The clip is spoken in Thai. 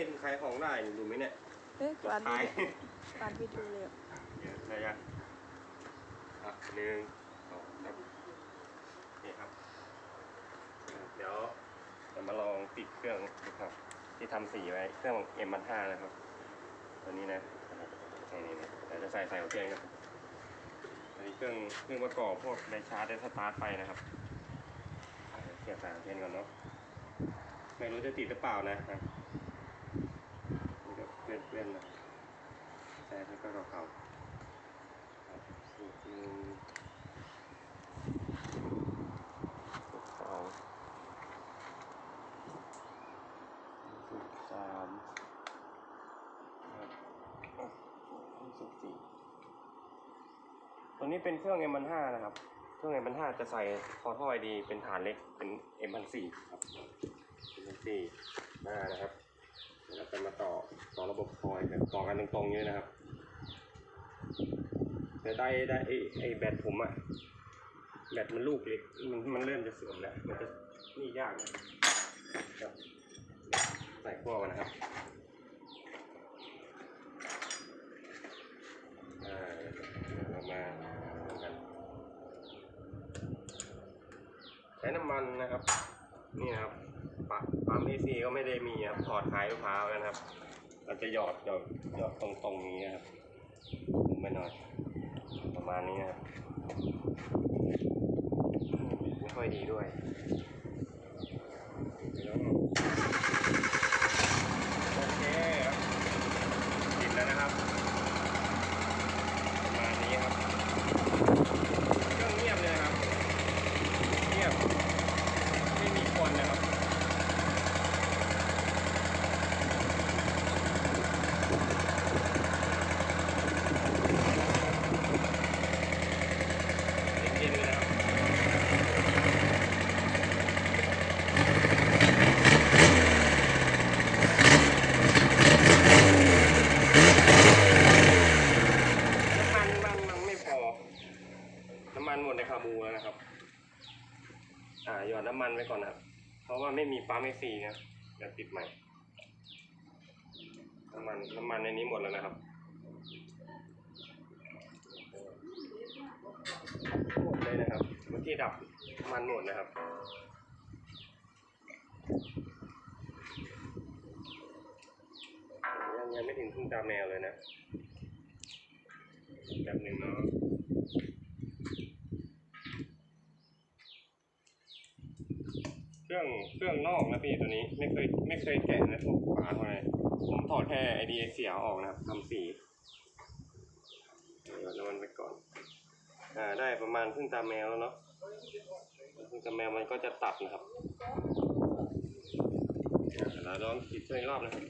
ห็นขายของได้นี่ดูไหมเนี่ยเอ๊ะปานขายพี่ปานพี่ดูเลยอะเดี๋ยวได้ยังอะหนึ่งสองสามนี่ครับอะเดี๋ยวจะมาลองติดเครื่องดูครับ ที่ทำสีไว้เครื่อง M มันห้านะครับ ตัวนี้นะนี่นี่นี่เดี๋ยวจะใส่ใส่หัวเทียนครับอันนี้เครื่องเครื่องประกอบพวกไดชาร์จไดสตาร์ทไฟนะครับอะเดี๋ยวเสียบสายหัวเทียนก่อนเนาะไม่รู้จะติดหรือเปล่านะ อะนี่ก็เพื่อนๆนะแต่นี่ก็เก่าๆครับสูตรหนึ่งสูตรสองสูตรสามสูตรสี่ตัวนี้เป็นเครื่อง M 1 5นะครับ เครื่อง M 1 5จะใส่คอท่อไอดีเป็นฐานเล็กเป็น M 1 4ครับ M 1 4หน้านะครับเดี๋ยวเราจะมา ต่อระบบคอยแบบต่อกันตรงๆนี้นะครับแต่ได้ได้ไอไอแบตผมอะแบตมันลูกเล็กมันมันเริ่มจะเสื่อมแล้ว มันจะนี่ยากนะครับใส่ขั้วกันนะครับเรามาทำกันใช้น้ำมันนะครับ นี่ครับปั๊มเอซีก็ไม่ได้มีครับถอดขายมะพร้าวนะครับ เราจะหยอดหยอดหยอดตรงตรงนี้นะครับไปหน่อย ประมาณนี้นะครับไม่ค่อยดีด้วยแล้วโอเคครับติดแล้วนะครับ ประมาณนี้ครับเครื่องเงียบเลยครับ เงียบไม่มีคนนะครับ เย็นๆเลยนะครับน้ำมันมันมันไม่พอ น้ำมันหมดในคา บูแล้วนะครับ อ่าหยอดน้ำมันไว้ก่อนนะครับ เพราะว่าไม่มีปั๊มไอซีนะเดี๋ยวติดใหม่ น้ำมันน้ำมันในนี้หมดแล้วนะครับหมดเลยนะครับ เมื่อกี้ดับน้ำมันหมดนะครับยังยังไม่ถึงครึ่งตาแมวเลยนะแบบหนึ่งเนาะ เครื่องเครื่องนอกนะพี่ตัวนี้ไม่เคยไม่เคยแกะนะพวกฝาเท่าไหร่ผมถอดแค่ไอเดียเสียออกนะครับทำสีเดี๋ยวน้ำมันไปก่อนอ่าได้ประมาณครึ่งตาแมวแล้วเนาะครึ่งตาแมวมันก็จะตัดนะครับอ่าเราลองติดช่วยอีกรอบนะครับ